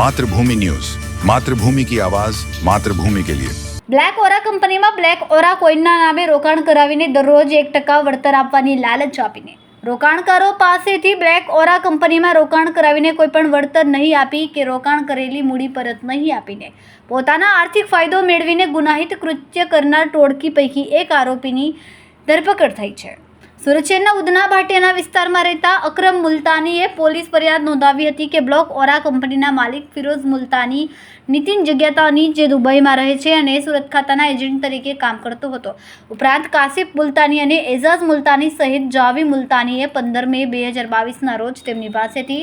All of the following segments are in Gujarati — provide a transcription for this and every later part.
માતૃભૂમિ ન્યૂઝ. માતૃભૂમિ કી આવાજ, માતૃભૂમિ કે લિયે. બ્લેક ઓરા કંપનીમાં બ્લેક ઓરા કોઈનના નામે રોકાણ કરાવીને દરરોજ એક ટકા વળતર આપવાની લાલચ આપીને. રોકાણકારો પાસેથી બ્લેક ઓરા કંપનીમાં રોકાણ કરાવીને કોઈ પણ વળતર નહીં આપી કે રોકાણ કરેલી મૂડી પરત નહીં આપીને. પોતાના આર્થિક ફાયદો મેળવીને ગુનાહિત કૃત્ય કરનાર ટોળકી પૈકી એક આરોપીની ધરપકડ થઈ છે. સુરત ઉધના ભાટિયાના વિસ્તારમાં રહેતા અકરમ મુલતાનીએ પોલીસ ફરિયાદ નોંધાવી હતી કે બ્લોક ઓરા કંપનીના માલિક ફિરોઝ મુલતાની નીતિન જગ્યાતાની જે દુબઈમાં રહે છે અને સુરત ખાતાના એજન્ટ તરીકે કામ કરતો હતો. ઉપરાંત કાસિફ મુલતાની અને એઝાઝ મુલતાની સહિત જાવી મુલતાનીએ પંદર મે બે હજાર બાવીસના રોજ તેમની પાસેથી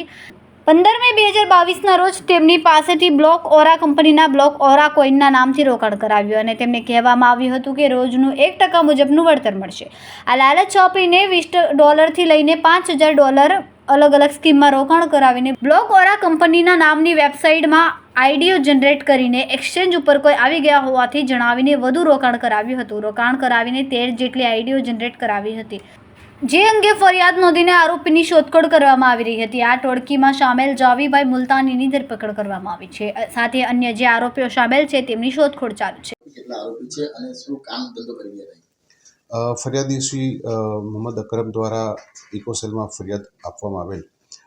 પંદર મે બે હજાર બાવીસના રોજ તેમની પાસેથી બ્લોક ઓરા કંપનીના બ્લોક ઓરા કોઈનના નામથી રોકાણ કરાવ્યું અને તેમને કહેવામાં આવ્યું હતું કે રોજનું એક ટકા મુજબનું વળતર મળશે. આ લાલચ આપીને વીસ ડોલરથી લઈને પાંચ હજાર ડોલર અલગ અલગ સ્કીમમાં રોકાણ કરાવીને બ્લોક ઓરા કંપનીના નામની વેબસાઇટમાં આઈડીઓ જનરેટ કરીને એક્સચેન્જ ઉપર કોઈ આવી ગયા હોવાથી જણાવીને વધુ રોકાણ કરાવ્યું હતું. રોકાણ કરાવીને તેર જેટલી આઈડીઓ જનરેટ કરાવી હતી. જે અંગે ફરિયાદ નોંધીને આરોપીની શોધખોળ કરવામાં આવી રહી હતી. આ ટોળકીમાં સામેલ જાવીભાઈ મુલતાનીની ધરપકડ કરવામાં આવી છે. સાથે અન્ય જે આરોપીઓ સામેલ છે તેમની શોધખોળ ચાલુ છે. કેટલા આરોપી છે અને શું કામ ધંધો કરી રહ્યા અ, ફરિયાદી શ્રી મોહમ્મદ અકરમ દ્વારા ઇકોસેલમાં ફરિયાદ આપવામાં આવેલ.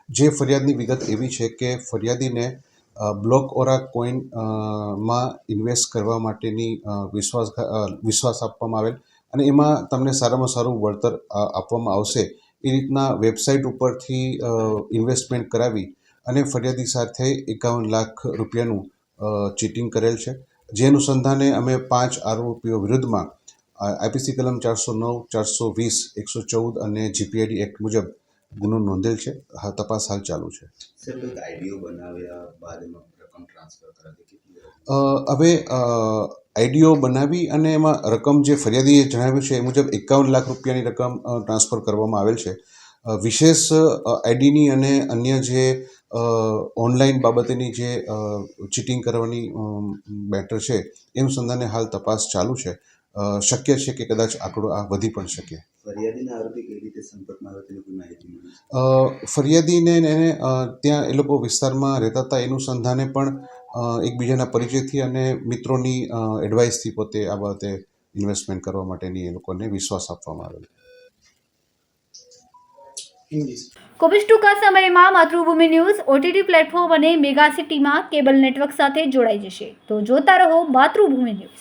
જે ફરિયાદની વિગત એવી છે કે ફરિયાદીને બ્લોક ઓરા કોઈનમાં ઇન્વેસ્ટ કરવા માટેની વિશ્વાસ વિશ્વાસ આપવામાં આવેલ. અને એમાં તમને સારામાં સારું વળતર આપવામાં આવશે. એ રીતના વેબસાઇટ ઉપરથી ઇન્વેસ્ટમેન્ટ કરાવી અને ફરિયાદી સાથે એકાવન લાખ રૂપિયાનું ચીટિંગ કરેલ છે. જે અનુસંધાને અમે પાંચ આરોપીઓ વિરુદ્ધમાં આઈપીસી કલમ ચારસો નવ, ચારસો વીસ, એકસો ચૌદ અને જીપીઆઈડી એક્ટ મુજબ ગુનો નોંધેલ છે. તપાસ હાલ ચાલુ છે. સર આઈડીઓ બનાવ્યા રકમ ટ્રાન્સફર કરાવી કેટલી હવે આઈડીઓ બનાવી અને એમાં રકમ જે ફરિયાદીએ જણાવ્યું છે એ મુજબ એકાવન લાખ રૂપિયાની રકમ ટ્રાન્સફર કરવામાં આવેલ છે. વિશેષ આઈડીની અને અન્ય જે ઓનલાઈન બાબતેની જે ચીટિંગ કરવાની બેટર છે એમ અનુસંધાને હાલ તપાસ ચાલુ છે. શક્ય છે કે કદાચ આંકડો આ વધી પણ શકે. ફરિયાદીના આરોપી ફરિયાદીને એને ત્યાં એ લોકો વિસ્તારમાં રહેતા હતા, એનું સંધાને પણ એકબીજાના પરિચયથી અને મિત્રોની એડવાઇસથી પોતે આ બાબતે ઇન્વેસ્ટમેન્ટ કરવા માટેની એ લોકોને વિશ્વાસ આપવામાં આવેલો. કોવિડ ટૂંકા સમયમાં માતૃભૂમિ ન્યૂઝ, ઓટીટી પ્લેટફોર્મ અને મેગા સિટીમાં કેબલ નેટવર્ક સાથે જોડાઈ જશે. તો જોતા રહો માતૃભૂમિ ન્યૂઝ.